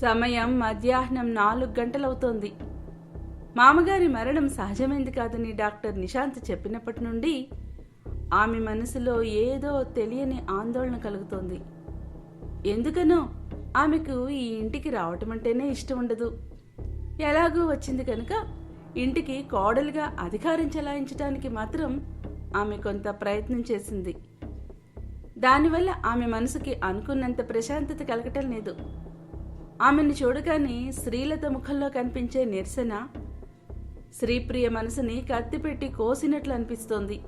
సమయం మధ్యాహ్నం నాలుగు గంటలవుతోంది. మామగారి మరణం సహజమైంది కాదని డాక్టర్ నిశాంత్ చెప్పినప్పటి నుండి ఆమె మనసులో ఏదో తెలియని ఆందోళన కలుగుతోంది. ఎందుకనో ఆమెకు ఈ ఇంటికి రావటం అంటేనే ఇష్టం ఉండదు. ఎలాగూ వచ్చింది కనుక ఇంటికి కోడలుగా అధికారం చెలాయించడానికి మాత్రం ఆమె కొంత ప్రయత్నం చేసింది. దానివల్ల ఆమె మనసుకి అనుకున్నంత ప్రశాంతత కలగటం లేదు. ఆమెను చూడగానే శ్రీలత ముఖంలో కనిపించే నిరసన శ్రీప్రియ మనసుని కత్తిపెట్టి కోసినట్లు అనిపిస్తోంది.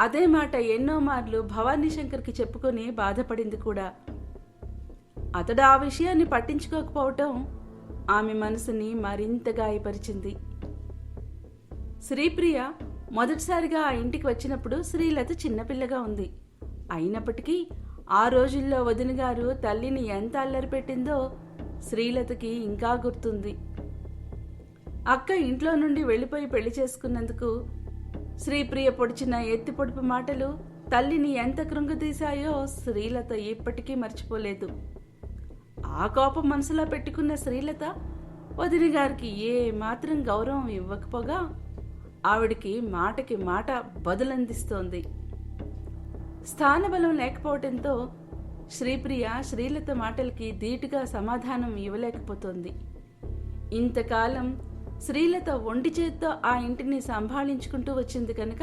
అదే మాట ఎన్నో మార్లు భవానీ శంకర్కి చెప్పుకొని బాధపడింది కూడా. అతడు ఆ విషయాన్ని పట్టించుకోకపోవటం ఆమె మనసుని మరింత గాయపరిచింది. శ్రీప్రియ మొదటిసారిగా ఆ ఇంటికి వచ్చినప్పుడు శ్రీలత చిన్నపిల్లగా ఉంది. అయినప్పటికీ ఆ రోజుల్లో వదిన గారు తల్లిని ఎంత అల్లరి పెట్టిందో శ్రీలతకి ఇంకా గుర్తుంది. అక్క ఇంట్లో నుండి వెళ్ళిపోయి పెళ్ళి చేసుకున్నందుకు శ్రీప్రియ పొడిచిన ఎత్తి పొడుపు మాటలు తల్లిని ఎంత కృంగుదీశాయో శ్రీలత ఇప్పటికీ మర్చిపోలేదు. ఆ కోపం మనసులో పెట్టుకున్న శ్రీలత వదిన గారికి ఏ మాత్రం గౌరవం ఇవ్వకపోగా ఆవిడికి మాటకి మాట బదులందిస్తోంది. స్థానబలం లేకపోవడంతో శ్రీప్రియ శ్రీలత మాటలకి ధీటుగా సమాధానం ఇవ్వలేకపోతోంది. ఇంతకాలం శ్రీలత ఒంటి చేత్తో ఆ ఇంటిని సంభాళించుకుంటూ వచ్చింది కనుక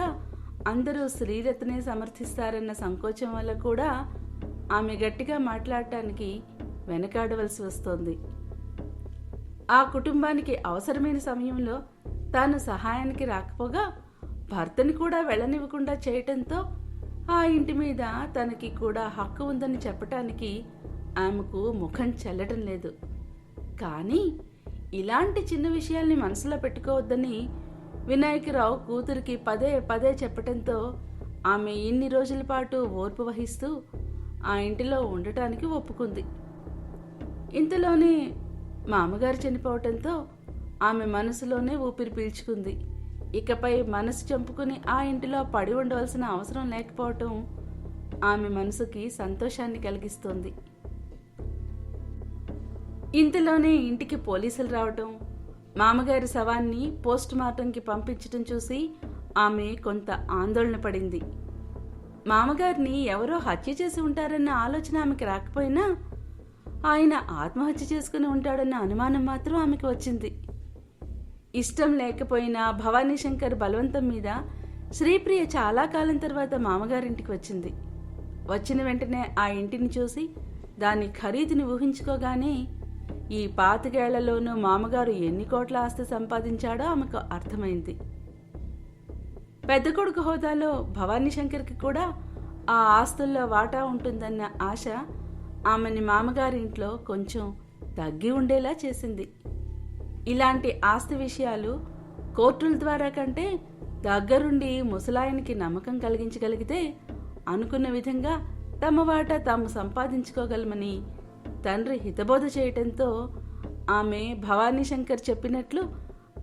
అందరూ శ్రీలతనే సమర్థిస్తారన్న సంకోచం వల్ల కూడా ఆమె గట్టిగా మాట్లాడటానికి వెనకాడవలసి వస్తోంది. ఆ కుటుంబానికి అవసరమైన సమయంలో తాను సహాయానికి రాకపోగా భర్తని కూడా వెళ్ళనివ్వకుండా చేయటంతో ఆ ఇంటి మీద తనకి కూడా హక్కు ఉందని చెప్పటానికి ఆమెకు ముఖం చెల్లటం లేదు. కానీ ఇలాంటి చిన్న విషయాల్ని మనసులో పెట్టుకోవద్దని వినాయకరావు కూతురికి పదే పదే చెప్పటంతో ఆమె ఇన్ని రోజుల పాటు ఓర్పు వహిస్తూ ఆ ఇంటిలో ఉండటానికి ఒప్పుకుంది. ఇంతలోనే మా అమ్మగారు చనిపోవటంతో ఆమె మనసులోనే ఊపిరి పీల్చుకుంది. ఇకపై మనసు చంపుకుని ఆ ఇంటిలో పడి ఉండవలసిన అవసరం లేకపోవటం ఆమె మనసుకి సంతోషాన్ని కలిగిస్తుంది. ఇంతలోనే ఇంటికి పోలీసులు రావటం మామగారి శవాన్ని పోస్ట్ మార్టంకి పంపించటం చూసి ఆమె కొంత ఆందోళన పడింది. మామగారిని ఎవరో హత్య చేసి ఉంటారన్న ఆలోచన ఆమెకి రాకపోయినా ఆయన ఆత్మహత్య చేసుకుని ఉంటాడన్న అనుమానం మాత్రం ఆమెకు వచ్చింది. ఇష్టం లేకపోయినా భవానీ శంకర్ బలవంతం మీద శ్రీప్రియ చాలా కాలం తర్వాత మామగారింటికి వచ్చింది. వచ్చిన వెంటనే ఆ ఇంటిని చూసి దాని ఖరీదుని ఊహించుకోగానే ఈ పాతికేళ్ళలోనూ మామగారు ఎన్ని కోట్ల ఆస్తి సంపాదించాడో ఆమెకు అర్థమైంది. పెద్ద కొడుకు హోదాలో భవానీ శంకర్కి కూడా ఆ ఆస్తుల్లో వాటా ఉంటుందన్న ఆశ ఆమెని మామగారింట్లో కొంచెం తగ్గి ఉండేలా చేసింది. ఇలాంటి ఆస్తి విషయాలు కోర్టుల ద్వారా కంటే దగ్గరుండి ముసలాయనికి నమ్మకం కలిగించగలిగితే అనుకున్న విధంగా తమ వాటా తాము సంపాదించుకోగలమని తండ్రి హితబోధ చేయటంతో ఆమె భవానీ శంకర్ చెప్పినట్లు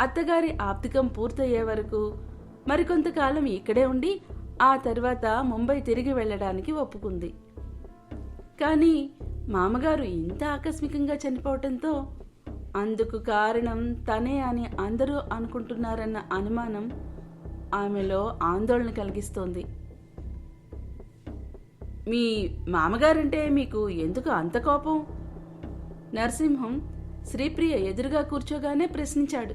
అత్తగారి ఆప్తికం పూర్తయ్యే వరకు మరికొంతకాలం ఇక్కడే ఉండి ఆ తర్వాత ముంబై తిరిగి వెళ్ళడానికి ఒప్పుకుంది. కానీ మామగారు ఇంత ఆకస్మికంగా చనిపోవటంతో అందుకు కారణం తనే అని అందరూ అనుకుంటున్నారన్న అనుమానం ఆమెలో ఆందోళన కలిగిస్తోంది. మీ మామగారంటే మీకు ఎందుకు అంత కోపం? నరసింహం శ్రీప్రియ ఎదురుగా కూర్చోగానే ప్రశ్నించాడు.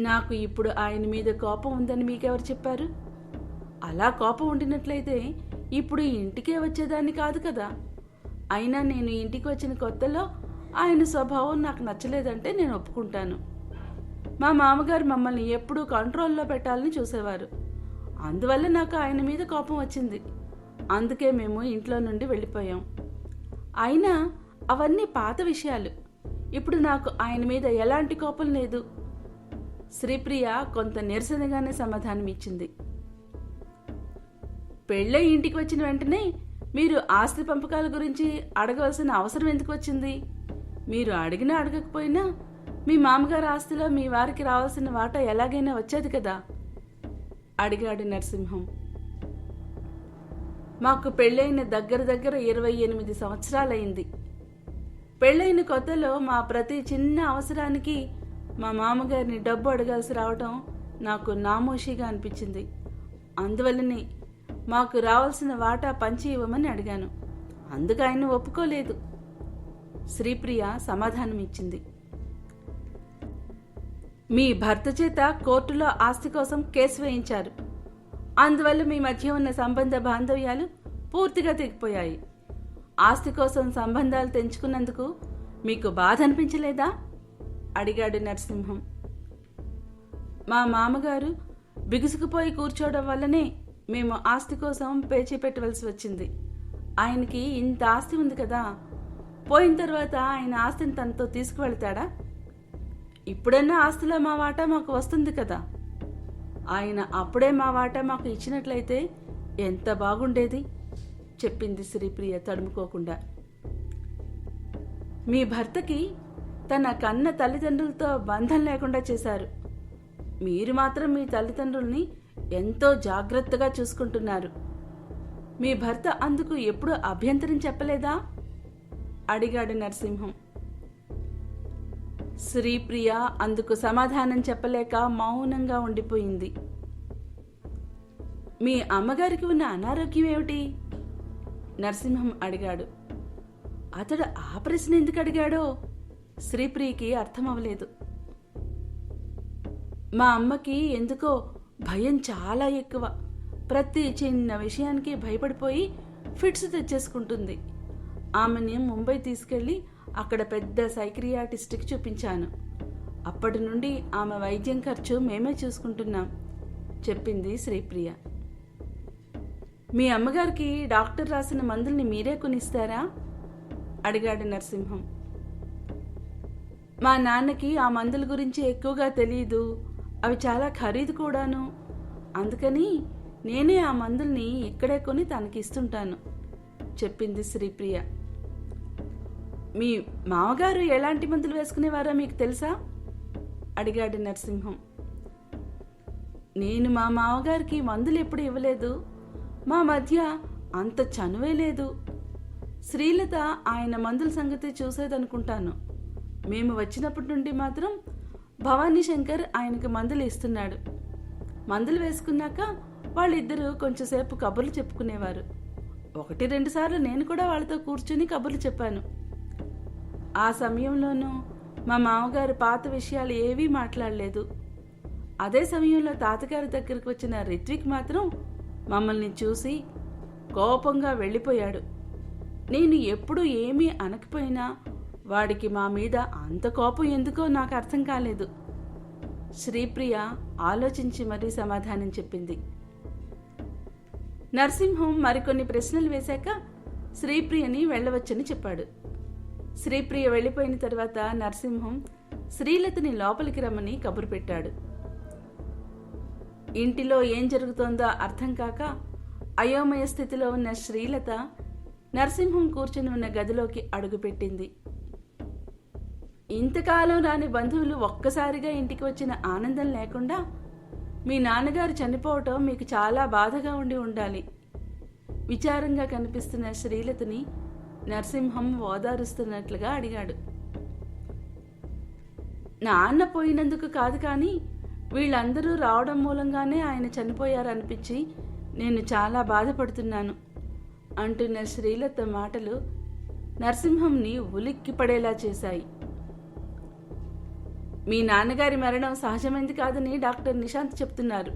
నాకు ఇప్పుడు ఆయన మీద కోపం ఉందని మీకెవరు చెప్పారు? అలా కోపం ఉండినట్లయితే ఇప్పుడు ఇంటికే వచ్చేదాన్ని కాదు కదా. అయినా నేను ఇంటికి వచ్చిన కొత్తలో ఆయన స్వభావం నాకు నచ్చలేదంటే నేను ఒప్పుకుంటాను. మా మామగారు మమ్మల్ని ఎప్పుడూ కంట్రోల్లో పెట్టాలని చూసేవారు. అందువల్ల నాకు ఆయన మీద కోపం వచ్చింది. అందుకే మేము ఇంట్లో నుండి వెళ్ళిపోయాం. అయినా అవన్నీ పాత విషయాలు. ఇప్పుడు నాకు ఆయన మీద ఎలాంటి కోపం లేదు. శ్రీప్రియ కొంత నిరసనగానే సమాధానం ఇచ్చింది పెళ్ళై ఇంటికి వచ్చిన వెంటనే మీరు ఆస్తి పంపకాల గురించి అడగవలసిన అవసరం ఎందుకు వచ్చింది? మీరు అడిగినా అడగకపోయినా మీ మామగారి ఆస్తిలో మీ వారికి రావాల్సిన వాటా ఎలాగైనా వచ్చేది కదా? అడిగాడు నరసింహం. మాకు పెళ్ళైన దగ్గర దగ్గర ఇరవై ఎనిమిది సంవత్సరాలైంది. పెళ్ళైన కొత్తలో మా ప్రతి చిన్న అవసరానికి మా మామగారిని డబ్బు అడగాల్సి రావటం నాకు నామోషిగా అనిపించింది. అందువల్లనే మాకు రావాల్సిన వాటా పంచి ఇవ్వమని అడిగాను. అందుకు ఆయన ఒప్పుకోలేదు. శ్రీప్రియ సమాధానం ఇచ్చింది మీ భర్త చేత కోర్టులో ఆస్తి కోసం కేసు వేయించారు. అందువల్ల మీ మధ్య ఉన్న సంబంధ బాంధవ్యాలు పూర్తిగా తెగిపోయాయి. ఆస్తి కోసం సంబంధాలు తెంచుకున్నందుకు మీకు బాధ అనిపించలేదా అడిగాడు నరసింహం. మా మామగారు బిగుసుకుపోయి కూర్చోవడం వల్లనే మేము ఆస్తి కోసం పేచీ పెట్టవలసి వచ్చింది. ఆయనకి ఇంత ఆస్తి ఉంది కదా పోయిన తర్వాత ఆయన ఆస్తిని తనతో తీసుకువెళ్తాడా? ఇప్పుడన్నా ఆస్తిలో మా వాటా మాకు వస్తుంది కదా. ఆయన అప్పుడే మా వాటా మాకు ఇచ్చినట్లయితే ఎంత బాగుండేది? చెప్పింది శ్రీప్రియ తడుముకోకుండా. మీ భర్తకి తన కన్న తల్లిదండ్రులతో బంధం లేకుండా చేశారు. మీరు మాత్రం మీ తల్లిదండ్రుల్ని ఎంతో జాగ్రత్తగా చూసుకుంటున్నారు. మీ భర్త అందుకు ఎప్పుడు అభ్యంతరం చెప్పలేదా? అడిగాడు నరసింహం. శ్రీప్రియ అందుకు సమాధానం చెప్పలేక మౌనంగా ఉండిపోయింది. మీ అమ్మగారికి ఉన్న అనారోగ్యం ఏమిటి? నరసింహం అడిగాడు. అతడు ఆ ప్రశ్న ఎందుకు అడిగాడో శ్రీప్రియకి అర్థం అవ్వలేదు మా అమ్మకి ఎందుకో భయం చాలా ఎక్కువ. ప్రతి చిన్న విషయానికి భయపడిపోయి ఫిట్స్ తెచ్చేసుకుంటుంది. ఆమెని ముంబై తీసుకెళ్ళి అక్కడ పెద్ద సైక్రియాటిస్ట్కి చూపించాను. అప్పటి నుండి ఆమె వైద్యం ఖర్చు మేమే చూసుకుంటున్నాం చెప్పింది శ్రీప్రియ. మీ అమ్మగారికి డాక్టర్ రాసిన మందుల్ని మీరే కొనిస్తారా? అడిగాడు నరసింహం. మా నాన్నకి ఆ మందుల గురించి ఎక్కువగా తెలియదు అవి చాలా ఖరీదు కూడాను. అందుకని నేనే ఆ మందుల్ని ఇక్కడే కొని తనకి ఇస్తుంటాను చెప్పింది శ్రీప్రియ. మీ మామగారు ఎలాంటి మందులు వేసుకునేవారో మీకు తెలుసా? అడిగాడు నరసింహం. నేను మా మామగారికి మందులు ఎప్పుడు ఇవ్వలేదు. మా మధ్య అంత చనువే లేదు. శ్రీలత ఆయన మందుల సంగతి చూసేదనుకుంటాను. మేము వచ్చినప్పటి నుండి మాత్రం భవానీ శంకర్ ఆయనకు మందులు ఇస్తున్నాడు. మందులు వేసుకున్నాక వాళ్ళిద్దరూ కొంచెంసేపు కబుర్లు చెప్పుకునేవారు. ఒకటి రెండు సార్లు నేను కూడా వాళ్ళతో కూర్చుని కబుర్లు చెప్పాను. ఆ సమయంలోనూ మా మామగారు పాత విషయాలు ఏవీ మాట్లాడలేదు. అదే సమయంలో తాతగారి దగ్గరికి వచ్చిన రిత్విక్ మాత్రం మమ్మల్ని చూసి కోపంగా వెళ్ళిపోయాడు. నేను ఎప్పుడు ఏమీ అనకపోయినా వాడికి మా మీద అంత కోపం ఎందుకో నాకు అర్థం కాలేదు. శ్రీప్రియ ఆలోచించి మరీ సమాధానం చెప్పింది. నర్సింహం మరికొన్ని ప్రశ్నలు వేశాక శ్రీప్రియని వెళ్ళవచ్చని చెప్పాడు. శ్రీప్రియ వెళ్ళిపోయిన తర్వాత నరసింహం శ్రీలతని లోపలికి రమ్మని కబురు పెట్టాడు. ఇంటిలో ఏం జరుగుతోందో అర్థం కాక అయోమయ స్థితిలో ఉన్న శ్రీలత నరసింహం కూర్చుని ఉన్న గదిలోకి అడుగుపెట్టింది ఇంతకాలం రాని బంధువులు ఒక్కసారిగా ఇంటికి వచ్చిన ఆనందం లేకుండా మీ నాన్నగారు చనిపోవటం మీకు చాలా బాధగా ఉండి ఉండాలి. విచారంగా కనిపిస్తున్న శ్రీలతని నరసింహం ఓదారుస్తున్నట్లుగా అడిగాడు. నాన్న పోయినందుకు కాదు కానీ వీళ్ళందరూ రావడం మూలంగానే ఆయన చనిపోయారనిపించి నేను చాలా బాధపడుతున్నాను అంటున్న శ్రీలత మాటలు నరసింహంని ఉలిక్కి పడేలా చేశాయి. మీ నాన్నగారి మరణం సహజమైంది కాదని డాక్టర్ నిశాంత్ చెప్తున్నారు.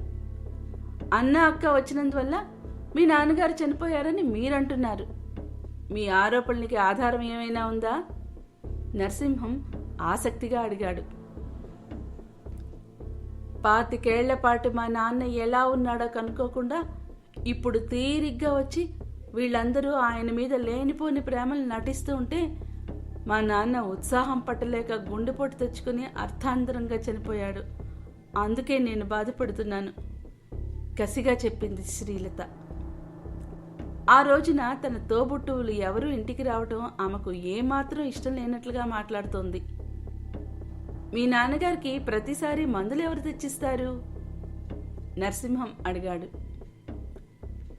అన్న అక్క వచ్చినందువల్ల మీ నాన్నగారు చనిపోయారని మీరంటున్నారు. మీ ఆరోపణలకి ఆధారం ఏమైనా ఉందా? నరసింహం ఆసక్తిగా అడిగాడు. పాతికేళ్ళపాటు మా నాన్న ఎలా ఉన్నాడో కనుక్కోకుండా ఇప్పుడు తీరిగ్గా వచ్చి వీళ్ళందరూ ఆయన మీద లేనిపోని ప్రేమలు నటిస్తూ ఉంటే మా నాన్న ఉత్సాహం పట్టలేక గుండెపోటు తెచ్చుకుని అర్థాంతరంగా చనిపోయాడు. అందుకే నేను బాధపడుతున్నాను కసిగా చెప్పింది శ్రీలత. ఆ రోజున తన తోబుట్టువులు ఎవరూ ఇంటికి రావటం ఆమెకు ఏమాత్రం ఇష్టం లేనట్లుగా మాట్లాడుతోంది. మీ నాన్నగారికి ప్రతిసారి మందులు ఎవరు తెచ్చిస్తారు? నరసింహం అడిగాడు.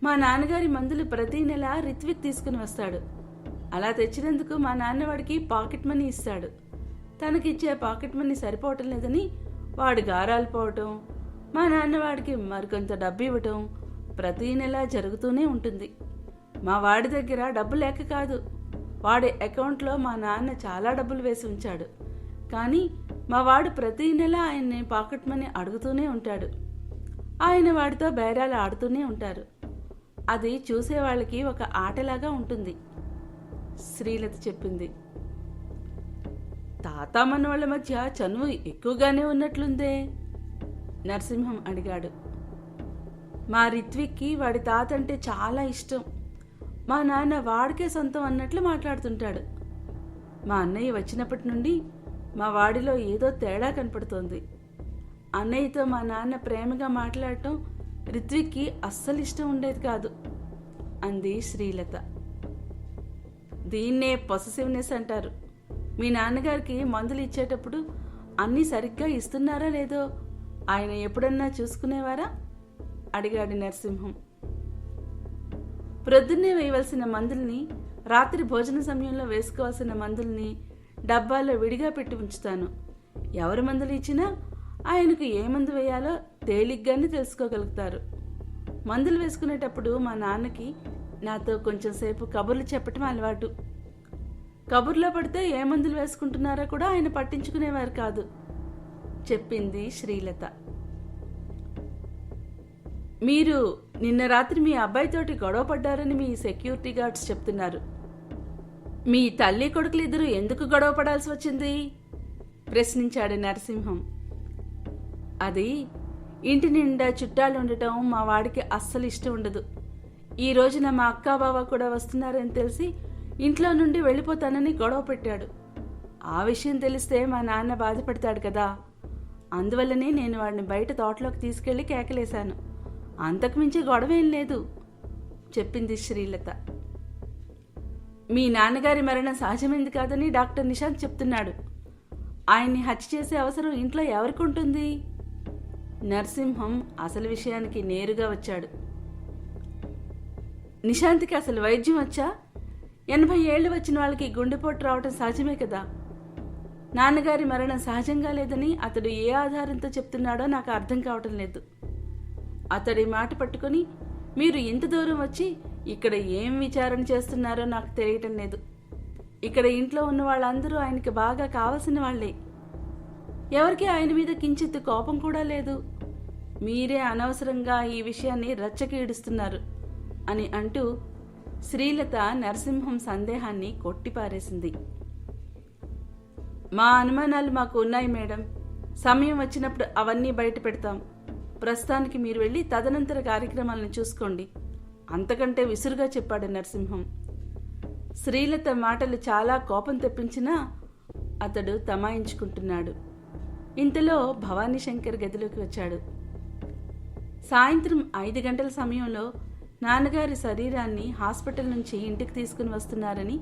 మా నాన్నగారి మందులు ప్రతి నెల రిత్విక్ తీసుకుని వస్తాడు. అలా తెచ్చినందుకు మా నాన్నవాడికి పాకెట్ మనీ ఇస్తాడు. తనకిచ్చే పాకెట్ మనీ సరిపోవటం లేదని వాడు గారాలు పోవటం మా నాన్నవాడికి మరికొంత డబ్బు ఇవ్వటం ప్రతి నెలా జరుగుతూనే ఉంటుంది. మా వాడి దగ్గర డబ్బు లేక కాదు. వాడి అకౌంట్లో మా నాన్న చాలా డబ్బులు వేసి ఉంచాడు. కానీ మా వాడు ప్రతి నెల ఆయన్ని పాకెట్ మనీ అడుగుతూనే ఉంటాడు. ఆయన వాడితో బేరాలు ఆడుతూనే ఉంటారు. అది చూసేవాళ్ళకి ఒక ఆటలాగా ఉంటుంది. శ్రీలత చెప్పింది. తాత మనవాళ్ళ మధ్య చనువు ఎక్కువగానే ఉన్నట్లుందే? నరసింహం అడిగాడు. మా రిత్విక్కి వాడి తాత అంటే చాలా ఇష్టం. మా నాన్న వాడికే సొంతం అన్నట్లు మాట్లాడుతుంటాడు. మా అన్నయ్య వచ్చినప్పటి నుండి మా వాడిలో ఏదో తేడా కనపడుతోంది. అన్నయ్యతో మా నాన్న ప్రేమగా మాట్లాడటం రిత్విక్కి అస్సలు ఇష్టం ఉండేది కాదు అంది శ్రీలత. దీన్నే పొసెసివ్నెస్ అంటారు. మీ నాన్నగారికి మందులు ఇచ్చేటప్పుడు అన్నీ సరిగ్గా ఇస్తున్నారా లేదో ఆయన ఎప్పుడన్నా చూసుకునేవారా? అడిగాడు నరసింహం. ప్రొద్దున్నే వేయవలసిన మందుల్ని రాత్రి భోజన సమయంలో వేసుకోవాల్సిన మందుల్ని డబ్బాల్లో విడిగా పెట్టి ఉంచుతాను. ఎవరు మందులు ఇచ్చినా ఆయనకు ఏ మందు వేయాలో తేలిగ్గానే తెలుసుకోగలుగుతారు. మందులు వేసుకునేటప్పుడు మా నాన్నకి నాతో కొంచెం సేపు కబుర్లు చెప్పటం అలవాటు. కబుర్లో పడితే ఏ మందులు వేసుకుంటున్నారో కూడా ఆయన పట్టించుకునేవారు కాదు చెప్పింది శ్రీలత. మీరు నిన్న రాత్రి మీ అబ్బాయితోటి గొడవ పడ్డారని మీ సెక్యూరిటీ గార్డ్స్ చెప్తున్నారు. మీ తల్లి కొడుకులు ఇద్దరు ఎందుకు గొడవ పడాల్సి వచ్చింది? ప్రశ్నించాడు నరసింహం. అది ఇంటి నిండా చుట్టాలు ఉండటం మా వాడికి అస్సలు ఇష్టం ఉండదు. ఈ రోజున మా అక్క బావ కూడా వస్తున్నారని తెలిసి ఇంట్లో నుండి వెళ్ళిపోతానని గొడవ పెట్టాడు. ఆ విషయం తెలిస్తే మా నాన్న బాధపడతాడు కదా. అందువల్లనే నేను వాడిని బయట తోటలోకి తీసుకెళ్ళి కేకలేశాను. అంతకుమించి గొడవేం లేదు చెప్పింది శ్రీలత. మీ నాన్నగారి మరణం సహజమైంది కాదని డాక్టర్ నిశాంత్ చెప్తున్నాడు. ఆయన్ని హత్య చేసే అవసరం ఇంట్లో ఎవరికి ఉంటుంది నరసింహం అసలు విషయానికి నేరుగా వచ్చాడు. నిశాంత్కి అసలు వైద్యం వచ్చా? ఎనభై ఏళ్ళు వచ్చిన వాళ్ళకి గుండెపోటు రావటం సహజమే కదా? నాన్నగారి మరణం సహజంగా లేదని అతడు ఏ ఆధారంతో చెప్తున్నాడో నాకు అర్థం కావటం లేదు. అతడి మాట పట్టుకొని మీరు ఇంత దూరం వచ్చి ఇక్కడ ఏం విచారణ చేస్తున్నారో నాకు తెలియటం లేదు. ఇక్కడ ఇంట్లో ఉన్న వాళ్ళందరూ ఆయనకి బాగా కావలసిన వాళ్ళే ఎవరికి ఆయన మీద కించిత్ కోపం కూడా లేదు. మీరే అనవసరంగా ఈ విషయాన్ని రచ్చకీడుస్తున్నారు అని అంటూ శ్రీలత నరసింహం సందేహాన్ని కొట్టిపారేసింది. మా అనుమానాలు మాకు ఉన్నాయి మేడం. సమయం వచ్చినప్పుడు అవన్నీ బయట పెడతాం. ప్రస్తుతానికి మీరు వెళ్ళి తదనంతర కార్యక్రమాలను చూసుకోండి. అంతకంటే విసురుగా చెప్పాడు నరసింహం. శ్రీలత మాటలు చాలా కోపం తెప్పించినా అతడు తమాయించుకుంటున్నాడు. ఇంతలో భవానీ శంకర్ గదిలోకి వచ్చాడు. సాయంత్రం ఐదు గంటల సమయంలో నాన్నగారి శరీరాన్ని హాస్పిటల్ నుంచి ఇంటికి తీసుకుని వస్తున్నారని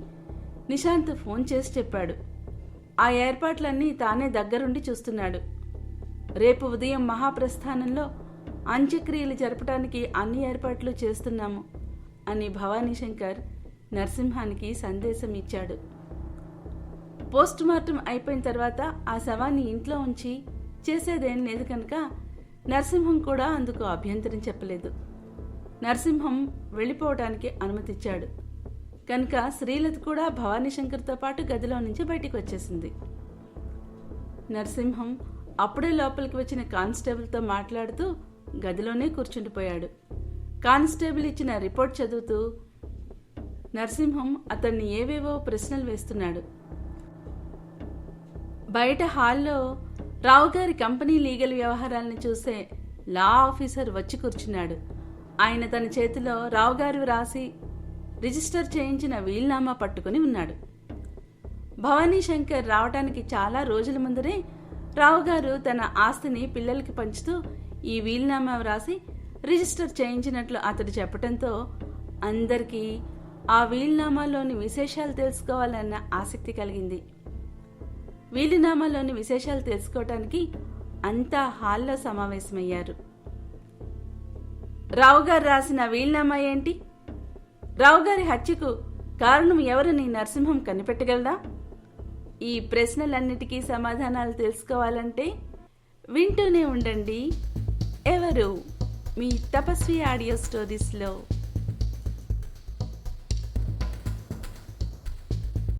నిశాంత్ ఫోన్ చేసి చెప్పాడు. ఆ ఏర్పాట్లన్నీ తానే దగ్గరుండి చూస్తున్నాడు. రేపు ఉదయం మహాప్రస్థానంలో అంత్యక్రియలు జరపడానికి అన్ని ఏర్పాట్లు చేస్తున్నాము అని భవానీ శంకర్ నరసింహానికి సందేశం ఇచ్చాడు. పోస్ట్ మార్టం అయిపోయిన తర్వాత ఆ శవాన్ని ఇంట్లో ఉంచి చేసేదేం లేదు కనుక నరసింహం కూడా అందుకు అభ్యంతరం చెప్పలేదు. నరసింహం వెళ్ళిపోవటానికి అనుమతిచ్చాడు. కనుక శ్రీలత కూడా భవానీ శంకర్తో పాటు గదిలో నుంచి బయటికి వచ్చేసింది. నరసింహం అప్పుడే లోపలికి వచ్చిన కానిస్టేబుల్తో మాట్లాడుతూ గదిలోనే కూర్చుండిపోయాడు. కానిస్టేబుల్ ఇచ్చిన రిపోర్ట్ చదువుతూ నరసింహం అతన్ని ఏవేవో ప్రశ్నలు వేస్తున్నాడు. బయట హాల్లో రావు గారి కంపెనీ లీగల్ వ్యవహారాలను చూసే లా ఆఫీసర్ వచ్చి కూర్చున్నాడు. ఆయన తన చేతిలో రావు గారు రాసి రిజిస్టర్ చేయించిన వీల్నామా పట్టుకుని ఉన్నాడు. భవానీ శంకర్ రావటానికి చాలా రోజుల ముందరే రావు గారు తన ఆస్తిని పిల్లలకి పంచుతూ ఈ వీలునామా వ్రాసి రిజిస్టర్ చేయించినట్లు అతడు చెప్పడంతో అందరికీ ఆ వీలునామాలోని విశేషాలు తెలుసుకోవాలన్న ఆసక్తి కలిగింది. వీలునామాలోని విశేషాలు తెలుసుకోవటానికి అంతా హాల్లో సమావేశమయ్యారు. రావు గారు రాసిన వీలునామా ఏంటి? రావు గారి హత్యకు కారణం ఎవరని నరసింహం కనిపెట్టగలదా? ఈ ప్రశ్నలన్నిటికీ సమాధానాలు తెలుసుకోవాలంటే వింటూనే ఉండండి. ఎవరు? మీ తపస్వి ఆడియో స్టోరీస్లో.